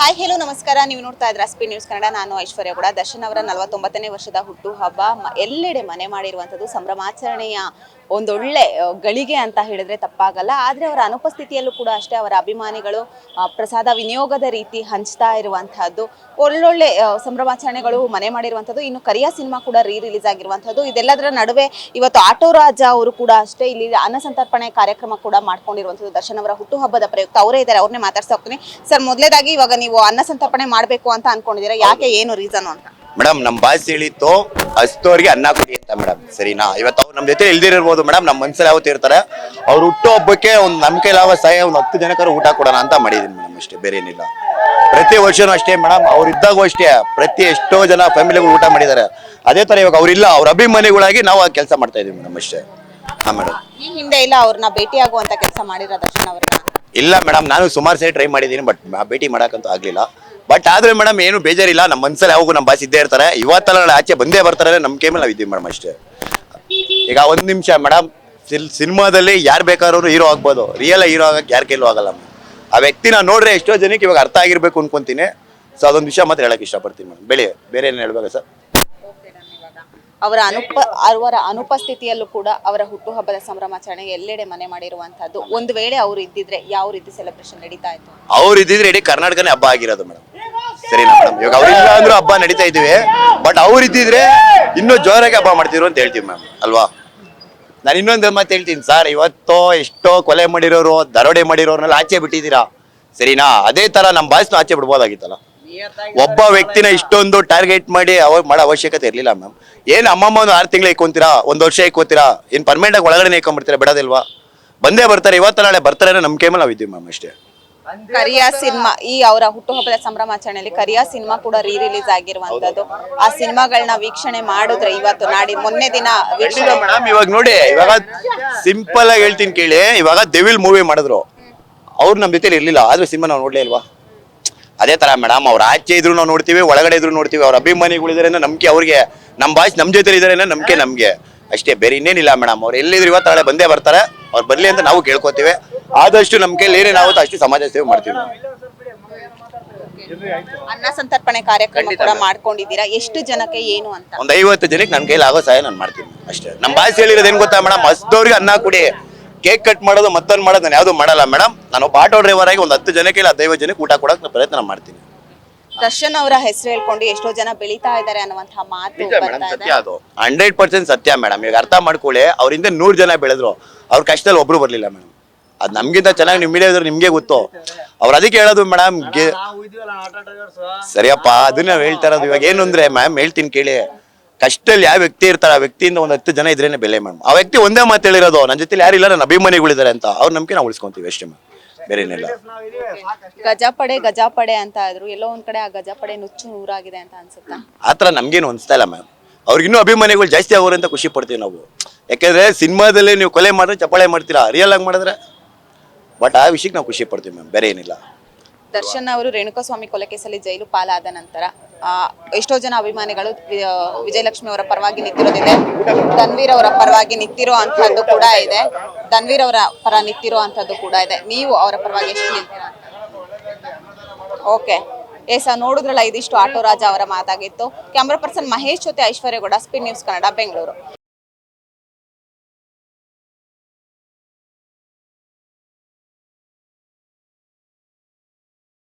Hi, hello, ನಮಸ್ಕಾರ. ನೀವು ನೋಡ್ತಾ ಇದ್ರೆ ಅಸ್ಪಿ ನ್ಯೂಸ್ ಕನ್ನಡ ನಾನು ಐಶ್ವರ್ಯ ಕೂಡ ದರ್ಶನ್ ಅವರ ನಲವತ್ತೊಂಬತ್ತನೇ ವರ್ಷದ ಹುಟ್ಟು ಹಬ್ಬ ಎಲ್ಲೆಡೆ ಮನೆ ಮಾಡಿರುವಂಥದ್ದು ಸಂಭ್ರಮಾಚರಣೆಯ ಒಂದೊಳ್ಳೆ ಗಳಿಗೆ ಅಂತ ಹೇಳಿದ್ರೆ ತಪ್ಪಾಗಲ್ಲ. ಆದರೆ ಅವರ ಅನುಪಸ್ಥಿತಿಯಲ್ಲೂ ಕೂಡ ಅಷ್ಟೇ ಅವರ ಅಭಿಮಾನಿಗಳು ಪ್ರಸಾದ ವಿನಿಯೋಗದ ರೀತಿ ಹಂಚ್ತಾ ಇರುವಂತಹದ್ದು ಒಳ್ಳೊಳ್ಳೆ ಸಂಭ್ರಮಾಚರಣೆಗಳು ಮನೆ ಮಾಡಿರುವಂಥದ್ದು, ಇನ್ನು ಕರಿಯ ಸಿನಿಮಾ ಕೂಡ ರೀ ರಿಲೀಸ್ ಆಗಿರುವಂಥದ್ದು. ಇದೆಲ್ಲದರ ನಡುವೆ ಇವತ್ತು ಆಟೋ ರಾಜ ಅವರು ಕೂಡ ಅಷ್ಟೇ ಇಲ್ಲಿ ಅನ್ನಸಂತರ್ಪಣೆ ಕಾರ್ಯಕ್ರಮ ಕೂಡ ಮಾಡ್ಕೊಂಡಿರುವಂಥದ್ದು ದರ್ಶನ್ ಅವರ ಹುಟ್ಟುಹಬ್ಬದ ಪ್ರಯುಕ್ತ. ಅವರೇ ಇದ್ದಾರೆ, ಅವ್ರನ್ನೇ ಮಾತಾಡ್ತಾ ಹೋಗ್ತೀನಿ. ಸರ್, ಮೊದಲೇದಾಗಿ ಇವಾಗ ನೀವು ಅನ್ನ ಸಂತರ್ಪಣೆ ಮಾಡಬೇಕು ಅಂತ ಅನ್ಕೊಂಡಿದ್ದೀರಾ? ಯಾಕೆ ಏನು ರೀಸನ್ ಅಂತ? ಮೇಡಮ್ ನಮ್ಮ ಬಾಸ್ ಹೇಳಿತ್ತು ಹಸ್ತೋರಿಗೆ ಅನ್ನ ಕೊಡಿ ಅಂತ ಮೇಡಮ್ ಸರಿನಾ? ಇವತ್ತು ಅವ್ರು ನಮ್ಮ ಜೊತೆ ಇಲ್ದಿರಿರ್ಬೋದು ಮೇಡಮ್ ನಮ್ಮ ಮನ್ಸಲ್ಲಿ ಯಾವತ್ತು ಇರ್ತಾರೆ. ಅವ್ರು ಹುಟ್ಟು ಹಬ್ಬಕ್ಕೆ ಒಂದು ನಂಬಿಕೆ ಕೈಲಾವ ಸಹಾಯ ಒಂದು ಹತ್ತು ಜನಕ್ಕಾರು ಊಟ ಕೊಡೋಣ ಅಂತ ಮಾಡಿದ್ದೀನಿ ಮೇಡಮ್ ಅಷ್ಟೇ ಬೇರೆ ಏನಿಲ್ಲ ಪ್ರತಿ ವರ್ಷನೂ ಅಷ್ಟೇ ಮೇಡಮ್ ಅವ್ರು ಇದ್ದಾಗೂ ಅಷ್ಟೇ. ಪ್ರತಿ ಎಷ್ಟೋ ಜನ ಫ್ಯಾಮಿಲಿಗಳು ಊಟ ಮಾಡಿದ್ದಾರೆ. ಅದೇ ಥರ ಇವಾಗ ಅವ್ರಿಲ್ಲ. ಅವ್ರ ಅಭಿಮಾನಿಗಳಾಗಿ ನಾವು ಆ ಕೆಲಸ ಮಾಡ್ತಾ ಇದೀವಿ ಮೇಡಮ್ ಅಷ್ಟೇ. ಹಾಂ ಮೇಡಮ್ ಈ ಹಿಂದೆ ಇಲ್ಲ ಅವ್ರನ್ನ ಭೇಟಿಯಾಗುವಂಥ ಕೆಲಸ ಮಾಡಿರೋ ದರ್ಶನ್ ಅವ್ರನ್ನ? ಇಲ್ಲ ಮೇಡಮ್ ನಾನು ಸುಮಾರು ಸರಿ ಟ್ರೈ ಮಾಡಿದ್ದೀನಿ ಬಟ್ ಭೇಟಿ ಮಾಡಕ್ಕಂತೂ ಆಗ್ಲಿಲ್ಲ. ಬಟ್ ಆದ್ರೆ ಮೇಡಮ್ ಏನು ಬೇಜಾರಿಲ್ಲ ನಮ್ಮ ಮನ್ಸಲ್ಲಿ ಯಾವಾಗೂ ನಮ್ಮ ಬಾಸ್ ಇದ್ದೇ ಇರ್ತಾರೆ. ಇವತ್ತಲ್ಲ ನಾಳೆ ಆಚೆ ಬಂದೇ ಬರ್ತಾರೆ ನಮ್ಮ ಕೇಮಲ್ಲಿ ನಾವು ಇದ್ದೀವಿ ಮೇಡಮ್ ಅಷ್ಟೇ. ಈಗ ಒಂದು ನಿಮಿಷ ಮೇಡಮ್ ಸಿಲ್, ಸಿನಿಮಾದಲ್ಲಿ ಯಾರು ಬೇಕಾದ್ರೂ ಹೀರೋ ಆಗ್ಬೋದು. ರಿಯಲ್ ಹೀರೋ ಆಗಕ್ಕೆ ಯಾರ ಕೈಲೂ ಆಗಲ್ಲ. ಆ ವ್ಯಕ್ತಿನ ನೋಡ್ರೆ ಎಷ್ಟೋ ಜನಕ್ಕೆ ಇವಾಗ ಅರ್ಥ ಆಗಿರ್ಬೇಕು ಅನ್ಕೊಂತೀನಿ. ಸೊ ಅದೊಂದು ವಿಷಯ ಮಾತ್ರ ಹೇಳಕ್ಕೆ ಇಷ್ಟಪಡ್ತೀನಿ ಮೇಡಮ್ ಬೆಳೆ ಬೇರೆ ಏನು ಹೇಳ್ಬೇಕಾ ಸರ್ ಅವರ ಅನುಪ, ಅವರ ಅನುಪಸ್ಥಿತಿಯಲ್ಲೂ ಕೂಡ ಅವರ ಹುಟ್ಟುಹಬ್ಬದ ಸಂಭ್ರಮಾಚರಣೆ ಎಲ್ಲೆಡೆ ಮನೆ ಮಾಡಿರುವಂತಹದ್ದು ಒಂದು ವೇಳೆ ಅವರು ಇದ್ದಿದ್ರೆ ಯಾವ ರೀತಿ ಸೆಲೆಬ್ರೇಷನ್ ನಡೀತಾ ಇತ್ತು? ಅವ್ರು ಇದ್ದಿದ್ರೆ ಇಡೀ ಕರ್ನಾಟಕನೇ ಹಬ್ಬ ಆಗಿರೋದು ಮೇಡಮ್. ಸರಿನಾ ಮೇಡಮ್ ಇವಾಗ ಅವ್ರಿಲ್ಲ ಅಂದ್ರೂ ಹಬ್ಬ ನಡೀತಾ ಇದೀವಿ ಬಟ್ ಅವ್ರು ಇದ್ದಿದ್ರೆ ಇನ್ನೂ ಜೋರಾಗಿ ಹಬ್ಬ ಮಾಡ್ತಿದ್ರು ಅಂತ ಹೇಳ್ತೀವಿ ಮ್ಯಾಮ್. ಅಲ್ವಾ? ನಾನು ಇನ್ನೊಂದು ಮಾತು ಹೇಳ್ತೀನಿ ಸರ್. ಇವತ್ತೋ ಎಷ್ಟೋ ಕೊಲೆ ಮಾಡಿರೋರು, ದರೋಡೆ ಮಾಡಿರೋರ್ನೆಲ್ಲ ಆಚೆ ಬಿಟ್ಟಿದ್ದೀರಾ? ಸರಿನಾ? ಅದೇ ತರ ನಮ್ಮ ಬಾಯ್ಸ್ನ ಆಚೆ ಬಿಡ್ಬೋದಾಗಿತ್ತಲ್ಲ. ಒಬ್ಬ ವ್ಯಕ್ತಿನ ಇಷ್ಟೊಂದು ಟಾರ್ಗೆಟ್ ಮಾಡಿ ಅವಾಗ ಮಾಡೋ ಅವಶ್ಯಕತೆ ಇರಲಿಲ್ಲ ಮ್ಯಾಮ್ ಏನು ಅಮ್ಮಮ್ಮ ಒಂದು ಆರು ತಿಂಗಳು ಇಕ್ಕೊಂತೀರಾ? ಒಂದು ವರ್ಷ ಇಕ್ಕೋತೀರಾ? ಏನು ಪರ್ಮನೆಂಟ್ ಆಗಿ ಒಳಗಡೆ ಇಕ್ಕೊಂಡ್ಬಿಡ್ತೀರಾ? ಬಿಡೋದಿಲ್ವಾ? ಬಂದೇ ಬರ್ತಾರೆ ಇವತ್ತು ನಾಳೆ ಬರ್ತಾರೆ ನಮ್ಮ ಮೇಲೆ ನಾವು ಇದ್ದೀವಿ ಮ್ಯಾಮ್ ಅಷ್ಟೇ. ಕರಿಯಾ ಸಿನಿಮಾ ಈ ಅವರ ಹುಟ್ಟುಹಬ್ಬದ ಸಂಭ್ರಮಾಚರಣೆಯಲ್ಲಿ ಕರಿಯಾ ಸಿನಿಮಾ ಕೂಡ ರೀ ರಿಲೀಸ್ ಆಗಿರುವಂತದ್ದು ಆ ಸಿನಿಮಾಗಳನ್ನ ವೀಕ್ಷಣೆ ಮಾಡಿದ್ರೆ ಇವತ್ತು ನಾಡಿ ಮೊನ್ನೆ ದಿನ ವೀಕ್ಷಣೆ ಮೇಡಮ್ ಇವಾಗ ನೋಡಿ ಇವಾಗ ಸಿಂಪಲ್ ಆಗಿ ಹೇಳ್ತೀನಿ ಕೇಳಿ ಇವಾಗ ದೆವಿಲ್ ಮೂವಿ ಮಾಡಿದ್ರು. ಅವ್ರು ನಮ್ಮ ಜೊತೆ ಇರ್ಲಿಲ್ಲ ಆದ್ರೆ ಸಿನಿಮಾ ನಾವು ನೋಡ್ಲೇ ಇಲ್ವಾ? ಅದೇ ತರ ಮೇಡಮ್ ಅವ್ರ ಆಚೆ ಇದ್ರು ನಾವು ನೋಡ್ತೀವಿ ಒಳಗಡೆ ಇದ್ರು ನೋಡ್ತೀವಿ. ಅವ್ರ ಅಭಿಮಾನಿಗಳಿದ್ದಾರೆ ನಂಬಿಕೆ ಅವ್ರಿಗೆ ನಮ್ಮ ಬಾಯ್ಸ್ ನಮ್ಮ ಜೊತೆ ಇದ್ದಾರೆ ನಂಬಿಕೆ ನಮ್ಗೆ. ಅಷ್ಟೇ ಬೇರೆ ಇನ್ನೇನಿಲ್ಲ ಮೇಡಮ್ ಅವ್ರು. ಎಲ್ಲಿದ್ರು ಇವತ್ತು ನಾಳೆ ಬಂದೇ ಬರ್ತಾರೆ. ಅವ್ರು ಬರ್ಲಿ ಅಂತ ನಾವು ಕೇಳ್ಕೊತೀವಿ. ಆದಷ್ಟು ನಮ್ಮ ಕೈಲಿ ನಾವು ಅಷ್ಟು ಸಮಾಜ ಸೇವೆ ಮಾಡ್ತೀವಿ. ಅನ್ನ ಸಂತರ್ಪಣೆ ಕಾರ್ಯಕ್ರಮ ಕೂಡ ಮಾಡ್ಕೊಂಡಿದ್ದೀರಾ? ಎಷ್ಟು ಜನಕ್ಕೆ ಏನು ಅಂತ? ಒಂದ್ ಐವತ್ತು ಜನಕ್ಕೆ ನನ್ನ ಕೈಲಿ ಆಗೋ ಸಹಾಯ ನಾನು ಮಾಡ್ತೀನಿ. ಅಷ್ಟೇ. ನಮ್ಮ ಭಾಷೆ ಹೇಳಿರೋದು ಏನ್ ಗೊತ್ತಾ ಮೇಡಮ್ ಹಸ್ದವ್ರಿಗೆ ಅನ್ನ ಕೊಡಿ. ಕೇಕ್ ಕಟ್ ಮಾಡೋದು ಮತ್ತೊಂದು ಮಾಡೋದು ನಾನು ಯಾವುದು ಮಾಡಲ್ಲ. ಮೇಡಮ್ ನಾನು ಒಬ್ಬ ಆಟೋ ಡ್ರೈವರ್ ಆಗಿ ಒಂದು ಹತ್ತು ಜನಕ್ಕೆ ಇಲ್ಲ ಹದಿನೈದು ಜನಕ್ಕೆ ಊಟ ಕೊಡಕ್ಕೆ ನಾನು ಪ್ರಯತ್ನ ಮಾಡ್ತೀನಿ. ದರ್ಶನ್ ಅವರ ಹೆಸರು ಹೇಳ್ಕೊಂಡು ಎಷ್ಟೋ ಜನ ಬೆಳೀತಾ ಇದ್ದಾರೆ ಅನ್ನುವಂತಹ ಮಾತು ನಿಜ ಮೇಡಮ್ ಬರ್ತಾ ಇದೆ. ಸತ್ಯ ಅದು. ಹಂಡ್ರೆಡ್ ಪರ್ಸೆಂಟ್ ಸತ್ಯ ಮೇಡಮ್ ಈಗ ಅರ್ಥ ಮಾಡ್ಕೊಳ್ಳಿ ಅವ್ರಿಂದ ನೂರು ಜನ ಬೆಳೆದ್ರು. ಅವ್ರ ಕಷ್ಟದಲ್ಲಿ ಒಬ್ರು ಬರ್ಲಿಲ್ಲ ಮೇಡಮ್ ಅದ್ ನಮಗಿಂತ ಚೆನ್ನಾಗಿ ನಿಮ್ಮ ಮೀಡಿಯಾ ನಿಮ್ಗೆ ಗೊತ್ತು. ಅವ್ರು ಅದಕ್ಕೆ ಹೇಳೋದು ಮೇಡಮ್ ಸರಿಯಪ್ಪ ಅದನ್ನ ನಾವ್ ಹೇಳ್ತಾ ಇರೋದು. ಇವಾಗ ಏನು ಅಂದ್ರೆ ಮ್ಯಾಮ್ ಹೇಳ್ತೀನಿ ಕೇಳಿ. ಕಷ್ಟದಲ್ಲಿ ಯಾವ ವ್ಯಕ್ತಿ ಇರ್ತಾರೆ ಆ ವ್ಯಕ್ತಿಯಿಂದ ಒಂದು ಹತ್ತು ಜನ ಇದ್ರೇನೆ ಬೆಲೆ ಮೇಡಮ್. ಆ ವ್ಯಕ್ತಿ ಒಂದೇ ಮಾತು ಹೇಳಿರೋದು ನನ್ನ ಜೊತೆ ಯಾರಿಲ್ಲ ನನ್ನ ಅಭಿಮಾನಿಗಳಿದ್ದಾರೆ ಅಂತ. ಅವ್ರ ನಂಬಿಕೆ ನಾವು ಉಳಿಸ್ಕೊಂತೀವಿ ಅಷ್ಟೇ ಮ್ಯಾಮ್ ಬೇರೆ ಏನಿಲ್ಲ. ಗಜಪಡೆ ಗಜಪಡೆ ಅಂತ ಆದ್ರು ಎಲ್ಲೋ ಒಂದ್ ಕಡೆ ಆ ಗಜಪಡೆ ನುಚ್ಚು ನೂರಾಗಿದೆ ಅಂತ ಅನ್ಸುತ್ತಾ? ಆ ಥರ ನಮ್ಗೇನು ಅನಿಸ್ತಾ ಇಲ್ಲ ಮ್ಯಾಮ್ ಅವ್ರಿಗಿನ್ನೂ ಅಭಿಮಾನಿಗಳು ಜಾಸ್ತಿ ಆಗೋರು ಅಂತ ಖುಷಿ ಪಡ್ತೀವಿ ನಾವು. ಯಾಕಂದ್ರೆ ಸಿನಿಮಾದಲ್ಲಿ ನೀವು ಕೊಲೆ ಮಾಡಿದ್ರೆ ಚಪ್ಪಾಳೆ ಮಾಡ್ತೀರಾ ರಿಯಲ್ ಆಗಿ ಮಾಡಿದ್ರೆ? ಬಟ್ ಆ ವಿಷಯಕ್ಕೆ ನಾವು ಖುಷಿ ಪಡ್ತೀವಿ ಮ್ಯಾಮ್ ಬೇರೆ ಏನಿಲ್ಲ. ದರ್ಶನ್ ಅವರು ರೇಣುಕಾಸ್ವಾಮಿ ಕೊಲೆ ಕೇಸಲ್ಲಿ ಜೈಲು ಪಾಲಾದ ನಂತರ ಎಷ್ಟೋ ಜನ ಅಭಿಮಾನಿಗಳು ವಿಜಯಲಕ್ಷ್ಮಿ ಅವರ ಪರವಾಗಿ ನಿಂತಿರೋದಿದೆ. ಧನ್ವೀರ್ ಅವರ ಪರವಾಗಿ ನಿಂತಿರೋ ಅಂತದ್ದು ಕೂಡ ಇದೆ. ಧನ್ವೀರ್ ಅವರ ಪರ ನಿಂತಿರೋ ಅಂತದ್ದು ಕೂಡ ಇದೆ. ನೀವು ಅವರ ಪರವಾಗಿ ಎಷ್ಟು ನಿಂತೀರಾ ಓಕೆ. ಏಸ ನೋಡಿದ್ರಲ್ಲ ಇದಿಷ್ಟು ಆಟೋ ರಾಜ ಅವರ ಮಾತಾಗಿತ್ತು. ಕ್ಯಾಮ್ರಾ ಪರ್ಸನ್ ಮಹೇಶ್ ಜೊತೆ ಐಶ್ವರ್ಯಗೌಡ ಸ್ಪಿನ್ ನ್ಯೂಸ್ ಕನ್ನಡ ಬೆಂಗಳೂರು